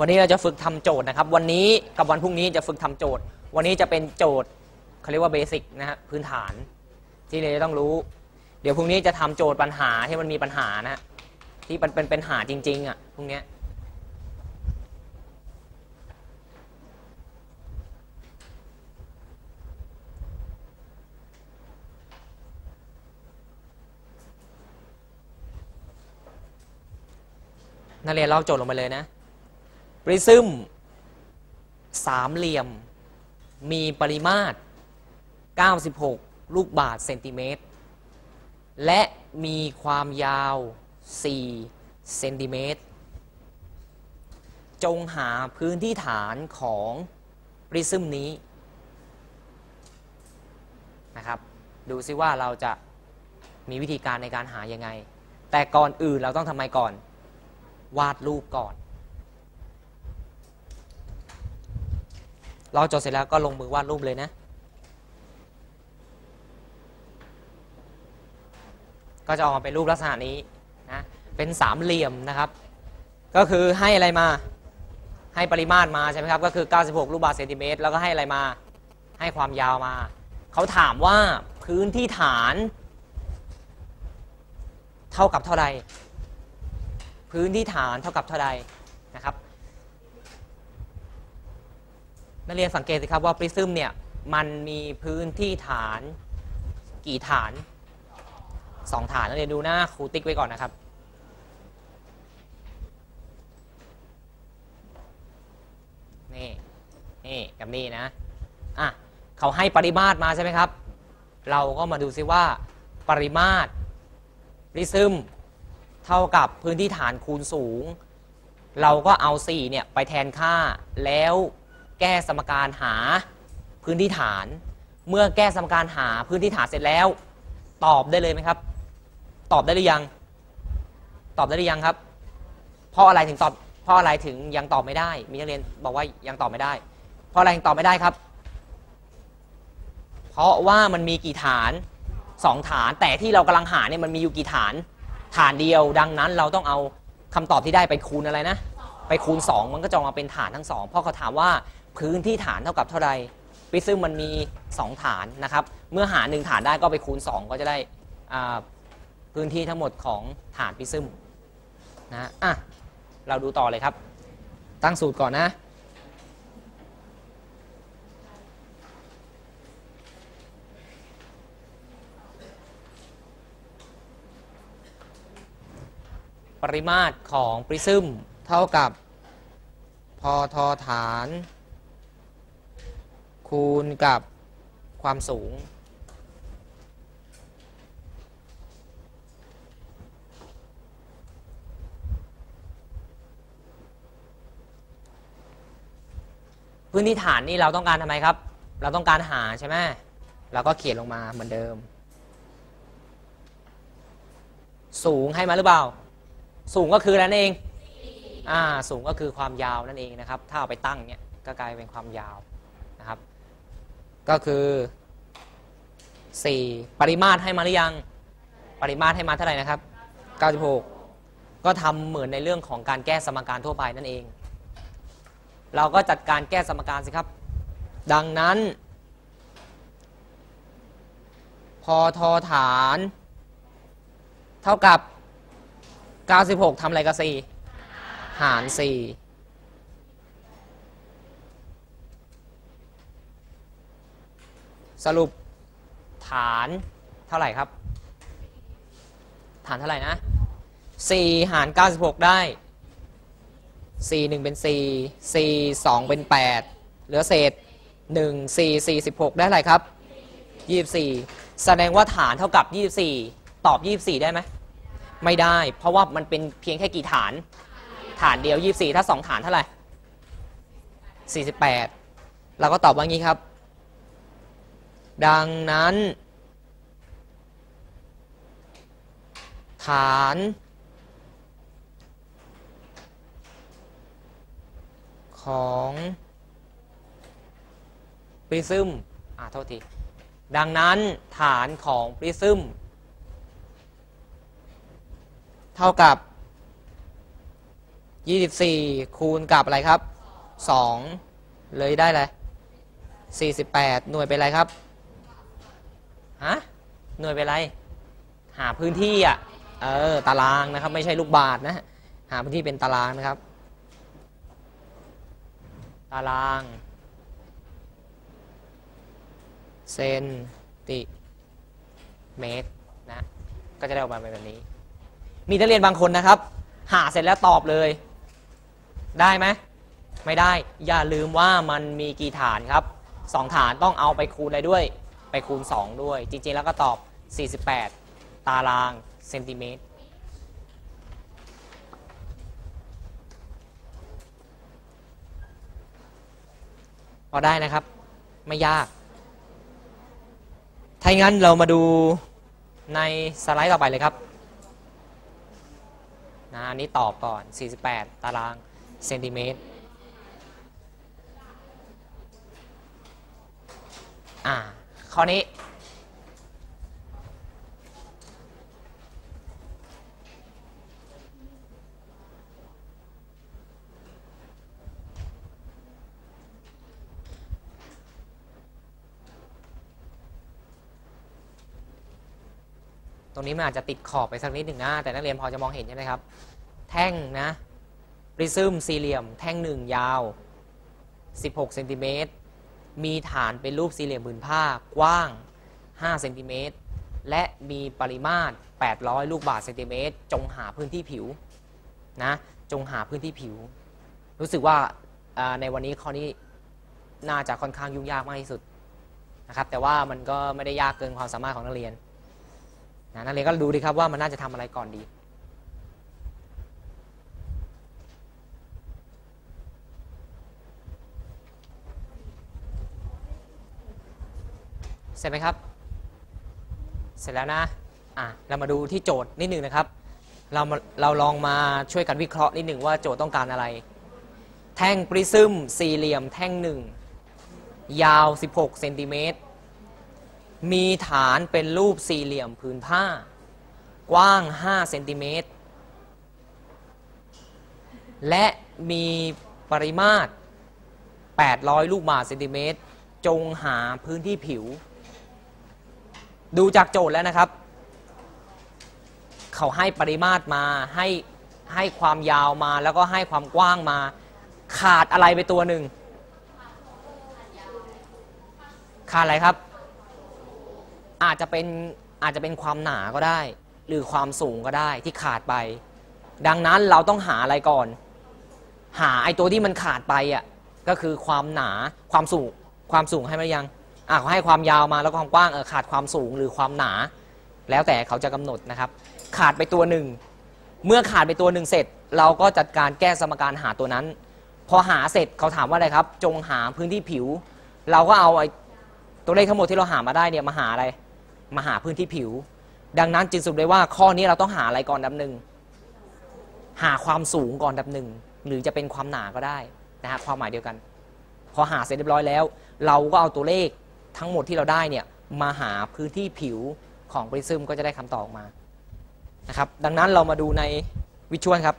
วันนี้เราจะฝึกทำโจทย์นะครับ วันนี้กับวันพรุ่งนี้จะฝึกทำโจทย์ วันนี้จะเป็นโจทย์เขาเรียกว่าเบสิกนะฮะพื้นฐานที่เราจะต้องรู้ เดี๋ยวพรุ่งนี้จะทำโจทย์ปัญหาที่มันมีปัญหานะที่มันเป็นปัญหาจริงๆอะพรุ่งนี้นักเรียนเล่าโจทย์ลงไปเลยนะ ปริซึมสามเหลี่ยม มีปริมาตร 96 ลูกบาศก์เซนติเมตร และมีความยาว 4 เซนติเมตร จงหาพื้นที่ฐานของปริซึมนี้นะครับ ดูซิว่าเราจะมีวิธีการในการหายังไง แต่ก่อนอื่นเราต้องทำไมก่อน วาดรูปก่อน เราจดเสร็จแล้วก็ลงมือวาดรูปเลยนะ ก็จะออกมาเป็นรูปลักษณะนี้นะเป็นสามเหลี่ยมนะครับ ก็คือให้อะไรมาให้ปริมาตรมาใช่ไหมครับ ก็คือ 96 ลูกบาศก์เซนติเมตรแล้วก็ให้อะไรมา ให้ความยาวมา เขาถามว่าพื้นที่ฐาน เท่ากับเท่าใด พื้นที่ฐานเท่ากับเท่าใดนะครับ นักเรียนสังเกตสิครับว่าปริซึมเนี่ยมันมีพื้นที่ฐานกี่ฐานสองฐานนักเรียนดูหน้าครูติ๊กไว้ก่อนนะครับ นี่ นี่ กับนี่นะ อะ เขาให้ปริมาตรมาใช่ไหมครับ เราก็มาดูซิว่าปริมาตรปริซึมเท่ากับพื้นที่ฐานคูณสูง เราก็เอา 4 เนี่ย ไปแทนค่าแล้ว แก้สมการหาพื้นที่ฐาน เมื่อแก้สมการหาพื้นที่ฐานเสร็จแล้ว ตอบได้เลยไหมครับ ตอบได้หรือยัง ตอบได้หรือยังครับ เพราะอะไรถึงตอบเพราะอะไรถึงยังตอบไม่ได้ มีนักเรียนบอกว่ายังตอบไม่ได้ เพราะอะไรถึงตอบไม่ได้ครับ เพราะว่ามันมีกี่ฐานสองฐาน แต่ที่เรากำลังหาเนี่ยมันมีอยู่กี่ฐาน ฐานเดียวดังนั้นเราต้องเอาคำตอบที่ได้ไปคูณอะไรนะ ไปคูณ 2 มันก็จะออกมาเป็นฐานทั้งสองเพราะเขาถามว่า พื้นที่ฐานเท่ากับเท่าใดปิซึ่งมันมี 2 ฐานนะครับ เมื่อหา1ฐานได้ก็ไปคูณ 2 ก็จะได้พื้นที่ทั้งหมดของฐานปิซึมนะอะเราดูต่อเลยครับ ตั้งสูตรก่อนนะปริมาตรของปริซึมเท่ากับพอทอฐาน คูณกับความสูง พื้นที่ฐานนี่เราต้องการทำไมครับ เราต้องการหาใช่ไหมเราก็เขียนลงมาเหมือนเดิม สูงให้มาหรือเปล่า สูงก็คือนั่นเองอ่าสูงก็คือความยาวนั่นเองนะครับ ถ้าเอาไปตั้งเนี่ยก็กลายเป็นความยาว ก็คือ 4 ปริมาตรให้มาหรือยัง ปริมาตรให้มาเท่าไหร่นะครับ 96 ก็ทำเหมือนในเรื่องของการแก้สมการทั่วไปนั่นเอง เราก็จัดการแก้สมการสิครับ ดังนั้น พอทอฐาน เท่ากับ 96ทำอะไรกับ 4 หาร 4 สรุปฐานเท่าไหร่ครับ ฐานเท่าไหร่นะ4หาร 96 ได้ 4 1 เป็น 4 4 2 เป็น 8 เหลือเศษ 1 4 4 16 ได้อะไรครับ 24 แสดงว่าฐานเท่ากับ 24 ตอบ 24 ได้ไหม ไม่ได้ เพราะว่ามันเป็นเพียงแค่กี่ฐาน ฐานเดียว 24 ถ้า 2 ฐานเท่าไหร่ 48 เราก็ตอบว่างี้ครับ ดังนั้น ฐาน ของปริซึมอ่าโทษที ดังนั้นฐานของปริซึมเท่ากับ 24 คูณกับอะไรครับ 2 เลยได้เลย48 หน่วยเป็นอะไรครับ ฮะหน่วยเป็นไร หาพื้นที่อะเออตารางนะครับ ไม่ใช่ลูกบาทนะหาพื้นที่เป็นตารางนะครับ ตาราง เซนติเมตรนะ ก็จะได้ออกมาเป็นแบบนี้ มีนักเรียนบางคนนะครับ หาเสร็จแล้วตอบเลย ได้ไหมไม่ได้อย่าลืมว่ามันมีกี่ฐานครับสองฐานต้องเอาไปคูณอะไรด้วย ไปคูณ 2 ด้วย จริง ๆ แล้วก็ตอบ 48 ตารางเซนติเมตร พอได้นะครับ ไม่ยาก ถ้าอย่างนั้นเรามาดูในสไลด์ต่อไปเลยครับนะอันนี้ตอบก่อน 48 ตารางเซนติเมตร อ่า ข้อนี้ ตรงนี้มันอาจจะติดขอบไปสักนิดหนึ่งนะ แต่นักเรียนพอจะมองเห็นใช่ไหมครับ แท่งนะ ปริซึมสี่เหลี่ยม แท่งหนึ่งยาว 16เซนติเมตร มีฐานเป็นรูปสี่เหลี่ยมผืนผ้ากว้าง 5 เซนติเมตร และมีปริมาตร 800 ลูกบาศก์เซนติเมตร จงหาพื้นที่ผิวนะ จงหาพื้นที่ผิว รู้สึกว่าในวันนี้ข้อนี้น่าจะค่อนข้างยุ่งยากมากที่สุดนะครับ แต่ว่ามันก็ไม่ได้ยากเกินความสามารถของนักเรียนนะนักเรียนก็ดูดีครับว่ามันน่าจะทำอะไรก่อนดี เสร็จไหมครับ เสร็จแล้วนะอะเรามาดูที่โจทย์นิดหนึ่งนะครับ เรามาเราลองมาช่วยกันวิเคราะห์นิดหนึ่งว่าโจทย์ต้องการอะไร แท่งปริซึมสี่เหลี่ยมแท่งหนึ่งยาว 16เซนติเมตรมีฐานเป็นรูปสี่เหลี่ยมผืนผ้า กว้าง 5 เซนติเมตร และมีปริมาตร 800 ลูกบาศก์เซนติเมตร จงหาพื้นที่ผิว ดูจากโจทย์แล้วนะครับ เขาให้ปริมาตรมาให้ให้ความยาวมาแล้วก็ให้ความกว้างมา ขาดอะไรไปตัวหนึ่ง ขาดอะไรครับ อาจจะเป็นอาจจะเป็นความหนาก็ได้ หรือความสูงก็ได้ที่ขาดไป ดังนั้นเราต้องหาอะไรก่อน หาไอ้ตัวที่มันขาดไปอะก็คือความหนาความสูงความสูงให้มันยัง อะเขาให้ความยาวมาแล้วความกว้างเออขาดความสูงหรือความหนา แล้วแต่เขาจะกำหนดนะครับ ขาดไปตัวหนึ่ง เมื่อขาดไปตัวหนึ่งเสร็จ เราก็จัดการแก้สมการหาตัวนั้น พอหาเสร็จเขาถามว่าอะไรครับ จงหาพื้นที่ผิว เราก็เอาไอ้ตัวเลขทั้งหมดที่เราหามาได้เนี่ยมาหาอะไร มาหาพื้นที่ผิว ดังนั้นจึงสรุปได้ว่าข้อนี้เราต้องหาอะไรก่อนดับหนึ่งหาความสูงก่อนอันดับหนึ่งหรือจะเป็นความหนาก็ได้นะฮะความหมายเดียวกัน พอหาเสร็จเรียบร้อยแล้ว เราก็เอาตัวเลข ทั้งหมดที่เราได้เนี่ยมาหาพื้นที่ผิวของปริซึมก็จะได้คำตอบออกมานะครับดังนั้นเรามาดูในวิชวลครับ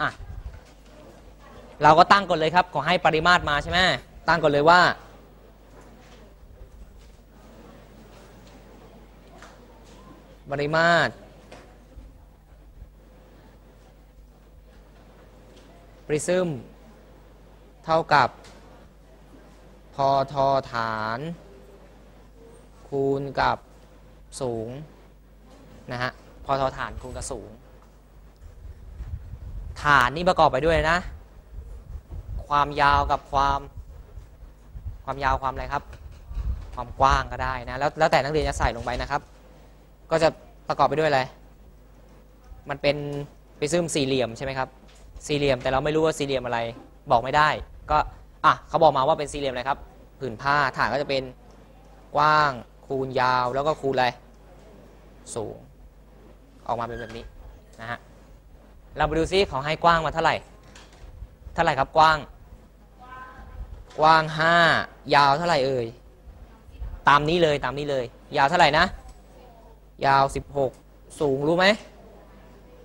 อะเราก็ตั้งก่อนเลยครับ ขอให้ปริมาตรมาใช่ไหมตั้งก่อนเลยว่า ปริมาตร ปริซึมเท่ากับพอทอฐาน คูณกับสูงนะฮะพอทอฐานคูณกับสูง ฐานนี่ประกอบไปด้วยนะ ความยาวกับความความยาวความอะไรครับ ความกว้างก็ได้นะแล้วแล้วแต่นักเรียนจะใส่ลงไปนะครับ ก็จะประกอบไปด้วยอะไรมันเป็นปริซึมสี่เหลี่ยมใช่ไหมครับ สี่เหลี่ยม แต่เราไม่รู้ว่าสี่เหลี่ยมอะไรบอกไม่ได้ ก็อะเขาบอกมาว่าเป็นสี่เหลี่ยมอะไรครับผืนผ้าฐานก็จะเป็นกว้างคูณยาวแล้วก็คูณอะไรสูง ออกมาเป็นแบบนี้นะฮะเราไปดูซิเขาให้กว้างมาเท่าไหร่ เท่าไหร่ครับกว้าง กว้าง 5 ยาวเท่าไหร่เอ่ยตามนี้เลยตามนี้เลย ยาวเท่าไหร่นะ ยาว 16 สูงรู้ไหม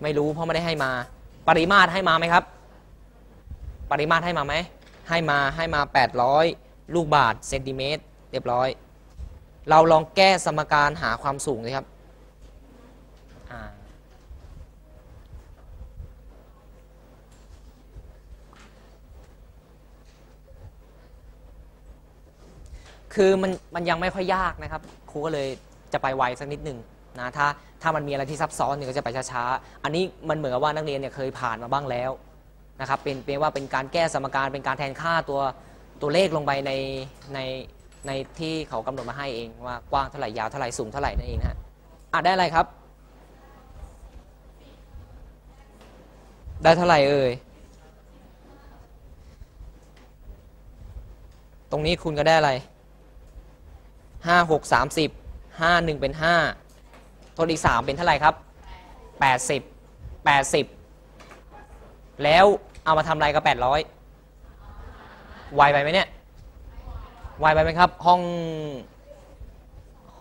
ไม่รู้เพราะไม่ได้ให้มา ปริมาตรให้มาไหมครับ ปริมาตรให้มาไหม ให้มาให้มา 800 ลูกบาทเซนติเมตรเรียบร้อย เราลองแก้สมการหาความสูงเลยครับคือมันมันยังไม่ค่อยยากนะครับ ครูก็เลยจะไปไวสักนิดหนึ่งนะถ้า ถ้ามันมีอะไรที่ซับซ้อนเนี่ยก็จะไปช้าๆ อันนี้มันเหมือนกับว่านักเรียนเนี่ยเคยผ่านมาบ้างแล้วนะครับ เป็นเป็นว่าเป็นการแก้สมการเป็นการแทนค่าตัวตัวเลขลงไปในในในที่เขากำหนดมาให้เองว่ากว้างเท่าไหร่ยาวเท่าไหร่สูงเท่าไหร่นั่นเองนะฮะอะได้อะไรครับ ได้เท่าไหร่เอ่ยตรงนี้คุณก็ได้อะไรห้าหกสามสิบห้าหนึ่งเป็นห้า ทดอีกสามเป็นเท่าไหร่ครับแปดสิบแปดสิบแล้วเอามาทำอะไรกับแปดร้อยไวไปไหมเนี่ยไวไปไหมครับ ห้อง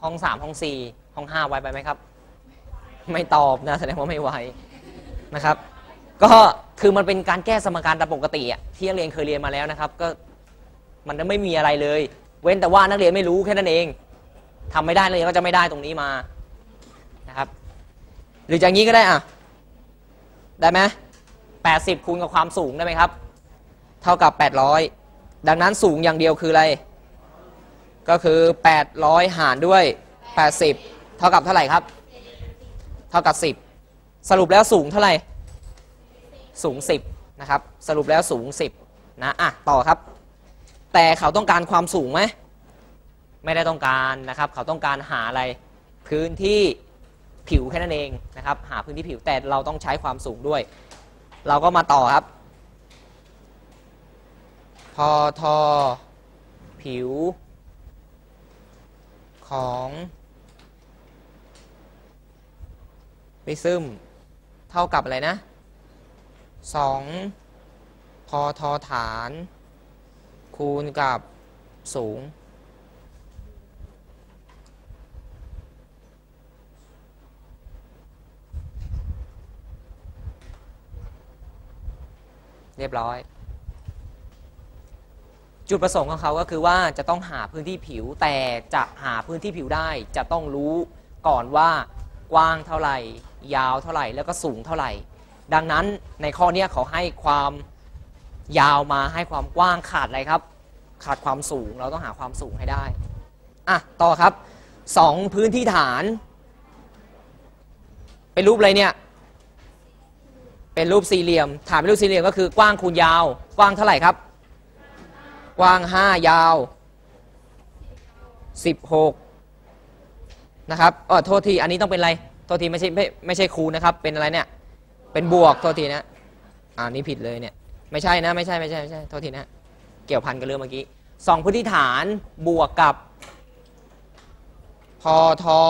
ห้องสามห้องสี่ห้องห้าไวไปไหมครับ ไม่ตอบนะแสดงว่าไม่ไวนะครับก็คือมันเป็นการแก้สมการตามปกติอะที่นักเรียนเคยเรียนมาแล้วนะครับ ก็มันไม่มีอะไรเลย เว้นแต่ว่านักเรียนไม่รู้แค่นั้นเองทำไม่ได้นักเรียนก็จะไม่ได้ตรงนี้มา หรืออย่างนี้ก็ได้อะได้ไหมแปดสิบคูณกับความสูงได้ไหมครับ เท่ากับ800ดังนั้นสูงอย่างเดียวคืออะไร ก็คือ800หารด้วย80เท่ากับเท่าไหร่ครับ เท่ากับ10สรุปแล้วสูงเท่าไหร่ สูง10นะครับ สรุปแล้วสูง10นะอะต่อครับ แต่เขาต้องการความสูงไหมไม่ได้ต้องการนะครับ เขาต้องการหาอะไรพื้นที่ ผิวแค่นั้นเองนะครับ หาพื้นที่ผิวแต่เราต้องใช้ความสูงด้วย เราก็มาต่อครับพอทอผิว ของริซึมเท่ากับอะไรนะ2พอทอฐาน คูณกับสูง เรียบร้อย จุดประสงค์ของเขาก็คือว่าจะต้องหาพื้นที่ผิวแต่จะหาพื้นที่ผิวได้ จะต้องรู้ก่อนว่ากว้างเท่าไหร่ ยาวเท่าไหร่ แล้วก็สูงเท่าไหร่ ดังนั้นในข้อนี้เขาให้ความยาวมาให้ความกว้างขาดอะไรครับ ขาดความสูงเราต้องหาความสูงให้ได้อะต่อครับสองพื้นที่ฐาน เป็นรูปอะไรเนี่ย เป็นรูปสี่เหลี่ยม ฐานเป็นรูปสี่เหลี่ยมก็คือกว้างคูณยาว กว้างเท่าไหร่ครับ กว้าง 5 ยาว 16 นะครับเออโทษที อันนี้ต้องเป็นอะไร โทษทีไม่ใช่ไม่ไม่ใช่คูณนะครับ เป็นอะไรเนี่ย เป็นบวก โทษทีนะ อ่านี่ผิดเลยเนี่ย ไม่ใช่นะ ไม่ใช่ ไม่ใช่ ไม่ใช่ โทษทีนะ เกี่ยวพันกับเรื่องเมื่อกี้สองพื้นที่ฐานบวกกับพอทอ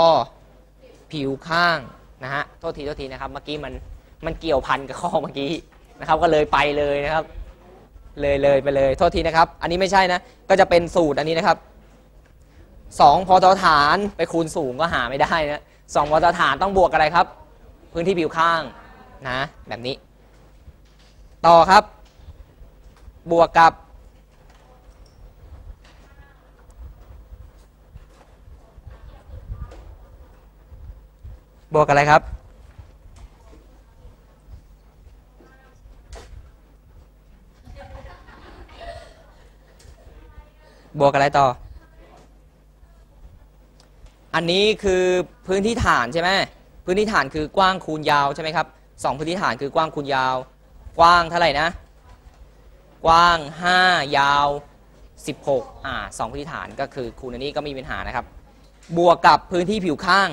ผิวข้างนะฮะ โทษที โทษทีนะครับ เมื่อกี้มัน มันเกี่ยวพันกับข้อเมื่อกี้นะครับ ก็เลยไปเลยนะครับ เลยเลยไปเลยโทษทีนะครับ อันนี้ไม่ใช่นะ ก็จะเป็นสูตรอันนี้นะครับสองพอทอฐานไปคูณสูงก็หาไม่ได้นะสองพอทอฐานต้องบวกอะไรครับ พื้นที่ผิวข้างนะแบบนี้ ต่อครับ บวกกับบวกอะไรครับ วกอะไรต่อ อันนี้คือพื้นที่ฐานใช่ไหมพื้นที่ฐานคือกว้างคูณยาวใช่ไหมครับสองพื้นที่ฐานคือกว้างคูณยาว กว้างเท่าไหร่นะ กว้าง 5 ยาว 16อ่าสองพื้นที่ฐานก็คือคูณอันนี้ก็มีปัญหานะครับ บวกกับพื้นที่ผิวข้าง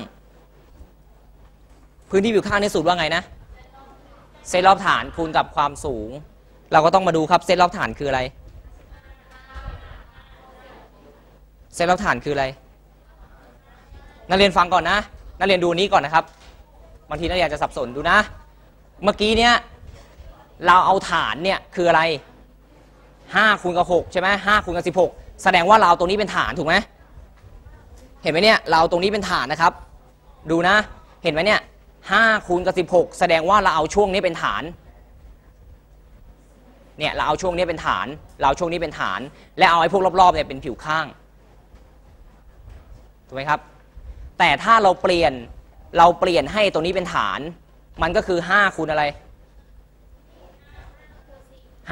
พื้นที่ผิวข้างในสูตรว่าไงนะเส้นรอบฐานคูณกับความสูง เราก็ต้องมาดูครับเส้นรอบฐานคืออะไร เส้นรอบฐานคืออะไร นักเรียนฟังก่อนนะ นักเรียนดูนี้ก่อนนะครับ บางทีนักเรียนจะสับสนดูนะ เมื่อกี้เนี้ยเราเอาฐานเนี่ยคืออะไร5คูณกับ6ใช่ไหมห้าคูณกับ 16 แสดงว่าเราตรงนี้เป็นฐานถูกไหมเห็นไหมเนี่ยเราตรงนี้เป็นฐานนะครับ ดูนะ เห็นไหมเนี่ยห้าคูณกับสิบหกแสดงว่าเราเอาช่วงนี้เป็นฐานเนี่ยเราเอาช่วงนี้เป็นฐาน เราเอาช่วงนี้เป็นฐาน และเอาไอ้พวกรอบๆเนี่ยเป็นผิวข้าง ถูกไหมครับ แต่ถ้าเราเปลี่ยนเราเปลี่ยนให้ตัวนี้เป็นฐาน มันก็คือ5คูณอะไร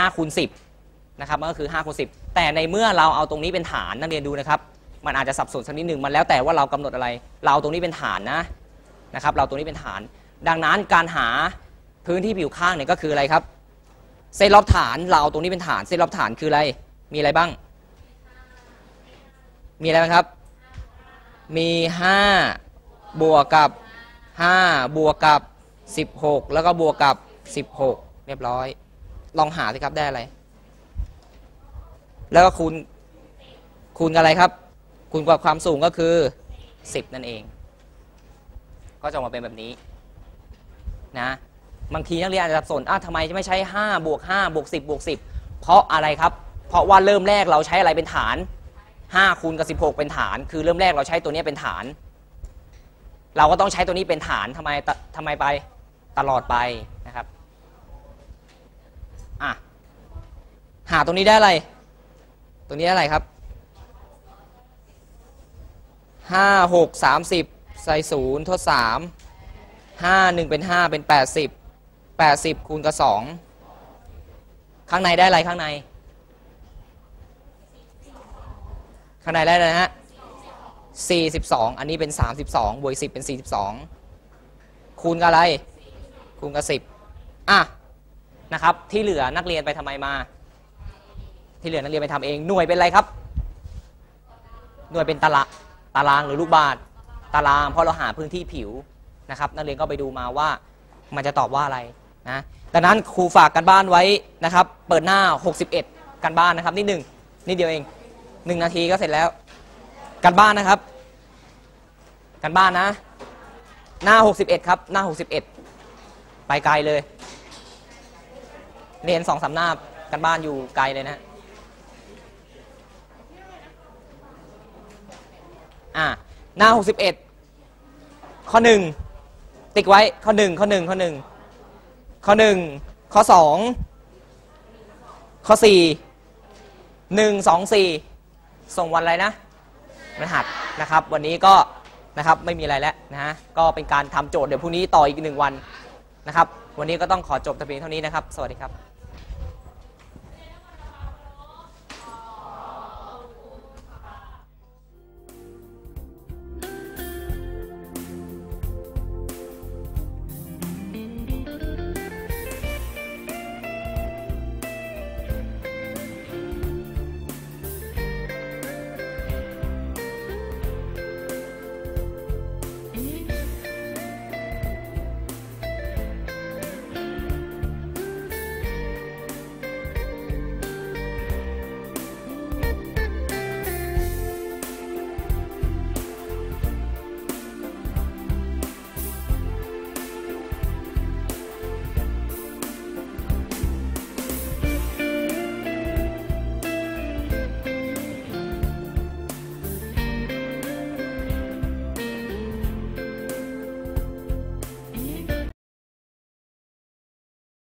5คูณ10นะครับมันก็คือ5คูณ10 แต่ในเมื่อเราเอาตรงนี้เป็นฐานนักเรียนดูนะครับ มันอาจจะสับสนสักนิดหนึ่งมันแล้วแต่ว่าเรากำหนดอะไร เราตรงนี้เป็นฐานนะนะครับ เราตรงนี้เป็นฐาน ดังนั้นการหาพื้นที่ผิวข้างเนี่ยก็คืออะไรครับเส้นรอบฐานเราเอาตรงนี้เป็นฐานเส้นรอบฐานคืออะไร มีอะไรบ้าง มีอะไรบ้างครับ มี5บวกกับ5บวกกับ16แล้วก็บวกกับ16เรียบร้อย ลองหาสิครับได้อะไร แล้วก็คูณคูณกับอะไรครับ คูณกับความสูงก็คือ10นั่นเอง ก็จะออกมาเป็นแบบนี้นะบางทีนักเรียนอาจจะสับสนอ้าวทำไมจะไม่ใช้5บวก5บวก10บวก10 เพราะอะไรครับ เพราะว่าเริ่มแรกเราใช้อะไรเป็นฐาน 5คูณกับ 16 เป็นฐาน คือเริ่มแรกเราใช้ตัวนี้เป็นฐาน เราก็ต้องใช้ตัวนี้เป็นฐานทำไมทำไมไปตลอดไปนะครับอะหาตรงนี้ได้อะไร ตรงนี้อะไรครับห้าหกสามสิบใส่ศูนย์ทดสามห้าหนึ่งเป็นห้าเป็นแปดสิบแปดสิบคูณกับสองข้างในได้อะไรข้างใน ข้างในได้เลยนะฮะสี่สิบสองอันนี้เป็นสามสิบสองบวกสิบเป็นสี่สิบสองคูณกับอะไร คูณกับสิบอะ นะครับ ที่เหลือนักเรียนไปทำไมมา ที่เหลือนักเรียนไปทำเอง หน่วยเป็นอะไรครับ หน่วยเป็นตารางตารางหรือลูกบาศก์ตาราง เพราะเราหาพื้นที่ผิวนะครับ นักเรียนก็ไปดูมาว่า มันจะตอบว่าอะไรนะ ดังนั้นครูฝากกันบ้านไว้นะครับ เปิดหน้า 61 กันบ้านนะครับนิดหนึ่งนิดเดียวเอง หนึ่งนาทีก็เสร็จแล้ว กันบ้านนะครับ กันบ้านนะ หน้า 61 ครับ หน้า 61 ไปไกลเลย เรียนสองสามหน้ากันบ้านอยู่ไกลเลยนะอ่าหน้า 61 ข้อ 1 ติ๊กไว้ ข้อ 1 ข้อ 1 ข้อ 1 ข้อ 1 ข้อ 2 ข้อ 4 1 2 4 ส่งวันอะไรนะรหัสนะครับ วันนี้ก็นะครับไม่มีอะไรแล้วนะฮะก็เป็นการทำโจทย์เดี๋ยวพรุ่งนี้ต่ออีกหนึ่งวันนะครับ วันนี้ก็ต้องขอจบแต่เพียงเท่านี้นะครับ สวัสดีครับ